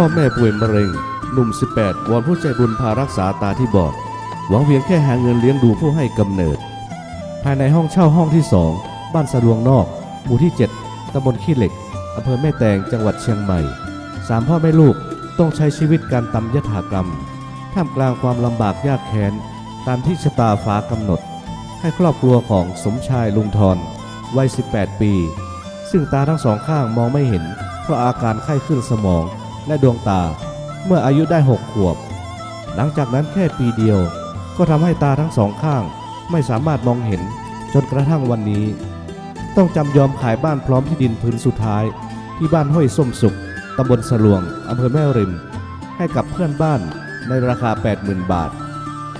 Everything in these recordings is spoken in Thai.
พ่อแม่ป่วยมะเร็ง หนุ่ม 18 วอนผู้ใจบุญพารักษาตาที่บอด หวังเพียงแค่หาเงินเลี้ยงดูผู้ให้กำเนิด ภายในห้องเช่าห้องที่2บ้านสะดวงนอกหมู่ที่ 7ตำบลขี้เหล็กอำเภอแม่แตงจังหวัดเชียงใหม่สามพ่อแม่ลูกต้องใช้ชีวิตการตำยถากรรม ท่ามกลางความลำบากยากแค้น ตามที่ชะตาฟ้ากำหนด ให้ครอบครัวของสมชายลุงทรวัย 18 ปี ซึ่งตาทั้งสองข้างมองไม่เห็น เพราะอาการไข้ขึ้นสมอง และดวงตาเมื่ออายุได้6ขวบ หลังจากนั้นแค่ปีเดียว ก็ทำให้ตาทั้งสองข้างไม่สามารถมองเห็นจนกระทั่งวันนี้ ต้องจำยอมขายบ้านพร้อมที่ดินพื้นสุดท้าย ที่บ้านห้วยส้มสุขตำบลสลวงอำเภอแม่ริม ให้กับเพื่อนบ้านในราคา 80,000 บาท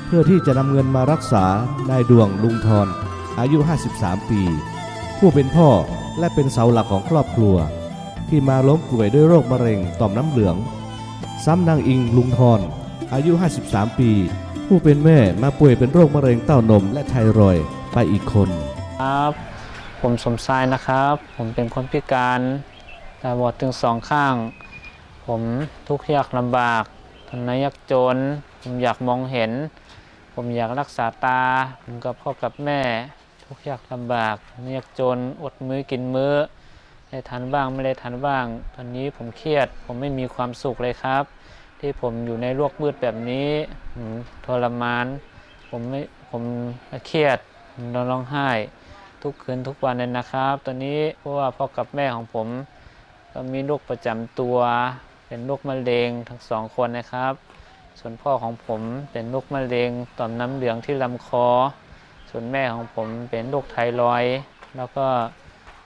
เพื่อที่จะนำเงินมารักษานายดวงลุงทรอายุ 53 ปี ผู้เป็นพ่อและเป็นเสาหลักของครอบครัว ที่มาล้มป่วยด้วยโรคมะเร็งต่อมน้ำเหลือง ซ้ำนางอิงลุงทรอายุ 53 ปี ผู้เป็นแม่มาป่วยเป็นโรคมะเร็งเต้านมและไทรอยไปอีกคนครับผมสมชายนะครับ ผมเป็นคนพิการตาบอดถึงสองข้าง ผมทุกข์ยากลำบากทนยากจน ผมอยากมองเห็น ผมอยากรักษาตา ผมกับพ่อกับแม่ ทุกข์ยากลำบากยากจนอดมื้อกินมื้อ ได้ทันบ้างไม่ได้ทันบ้าง ตอนนี้ผมเครียด ผมไม่มีความสุขเลยครับ ที่ผมอยู่ในโลกมืดแบบนี้ทรมาน ผมไม่ผมเครียดผมร้องไห้ ทุกคืนทุกวันเลยนะครับ ตอนนี้เพราะว่าพ่อกับแม่ของผม ก็มีโรคประจำตัว เป็นโรคมะเร็งทั้งสองคนนะครับ ส่วนพ่อของผมเป็นโรคมะเร็งต่อมน้ำเหลืองที่ลำคอ ส่วนแม่ของผมเป็นโรคไทรอยแล้วก็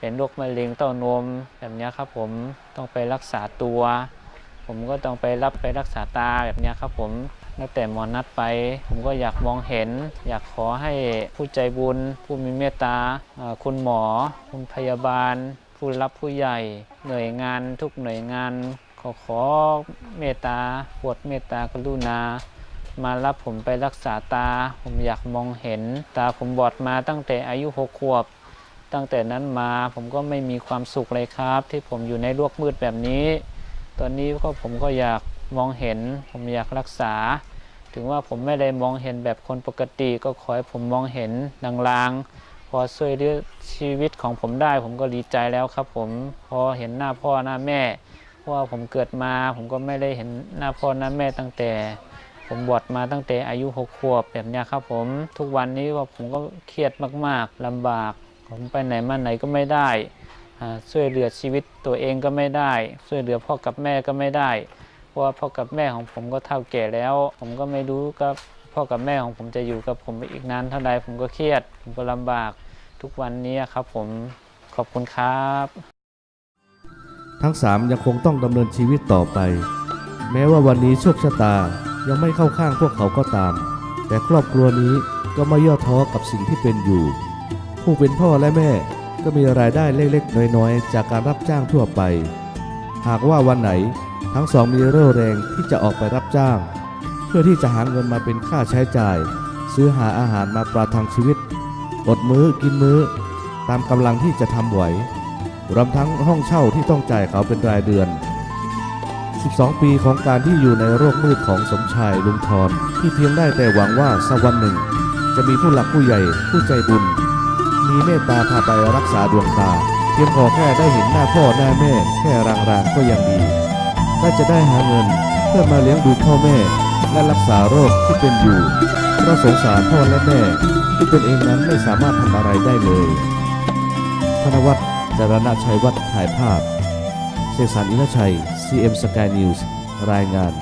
เป็นโรคมะเร็งเต้านมแบบนี้ครับผมต้องไปรักษาตัว ผมก็ต้องไปรับไปรักษาตาแบบนี้ครับผมตั้งแต่หมอนัดไป ผมก็อยากมองเห็น อยากขอให้ผู้ใจบุญ ผู้มีเมตตาอ่าคุณหมอ คุณพยาบาล ผู้รับผู้ใหญ่ หน่วยงานทุกหน่วยงาน ขอขอเมตตาปวดเมตตากรุณามารับผมไปรักษาตา ผมอยากมองเห็น ตาผมบอดมาตั้งแต่อายุหกขวบ ตั้งแต่นั้นมาผมก็ไม่มีความสุขเลยครับ ที่ผมอยู่ในโลกมืดแบบนี้ ตอนนี้ก็ผมก็อยากมองเห็น ผมอยากรักษา ถึงว่าผมไม่ได้มองเห็นแบบคนปกติ ก็ขอให้ผมมองเห็นลางๆ พอช่วยเหลือชีวิตของผมได้ ผมก็ดีใจแล้วครับ ผมพอเห็นหน้าพ่อหน้าแม่ เพราะว่าผมเกิดมา ผมก็ไม่ได้เห็นหน้าพ่อหน้าแม่ตั้งแต่ ผมบวชมาตั้งแต่อายุหกขวบแบบนี้ครับผมทุกวันนี้ว่าผมก็เครียดมากๆลำบาก ผมไปไหนมาไหนก็ไม่ได้ช่วยเหลือชีวิตตัวเองก็ไม่ได้ ช่วยเหลือพ่อกับแม่ก็ไม่ได้ เพราะว่าพ่อกับแม่ของผมก็เฒ่าแก่แล้ว ผมก็ไม่รู้กับพ่อกับแม่ของผมจะอยู่กับผมไปอีกนานเท่าใดผมก็เครียด ผมก็ลำบากทุกวันนี้ครับผมขอบคุณครับ ทั้งสามยังคงต้องดำเนินชีวิตต่อไป แม้ว่าวันนี้โชคชะตายังไม่เข้าข้างพวกเขาก็ตาม แต่ครอบครัวนี้ก็ไม่ย่อท้อกับสิ่งที่เป็นอยู่ ผู้เป็นพ่อและแม่ก็มีรายได้เล็กๆ น้อยๆ จากการรับจ้างทั่วไป หากว่าวันไหนทั้งสองมีเรี่ยวแรงที่จะออกไปรับจ้าง เพื่อที่จะหาเงินมาเป็นค่าใช้จ่าย ซื้อหาอาหารมาประทังชีวิต อดมื้อกินมื้อ ตามกำลังที่จะทำไหวรวมทั้งห้องเช่าที่ต้องจ่ายเขาเป็นรายเดือน 12 ปีของการที่อยู่ในโรคมืดของสมชายลุงทรที่เพียงได้แต่หวังว่าสักวันหนึ่ง จะมีผู้หลักผู้ใหญ่ผู้ใจบุญ มีเมตตาพาไปรักษาดวงตา เพียงพอแค่ได้เห็นหน้าพ่อหน้าแม่ แค่รางๆก็ยังดีและจะได้หาเงินเพื่อมาเลี้ยงดูพ่อแม่ และรักษาโรคที่เป็นอยู่เพราะสงสารพ่อและแม่ ที่ตนเองนั้นไม่สามารถทำอะไรได้เลยธนวัฒน์จารณชัยวัฒน์ถ่ายภาพเสกสรรอินทชัย CM Sky News รายงาน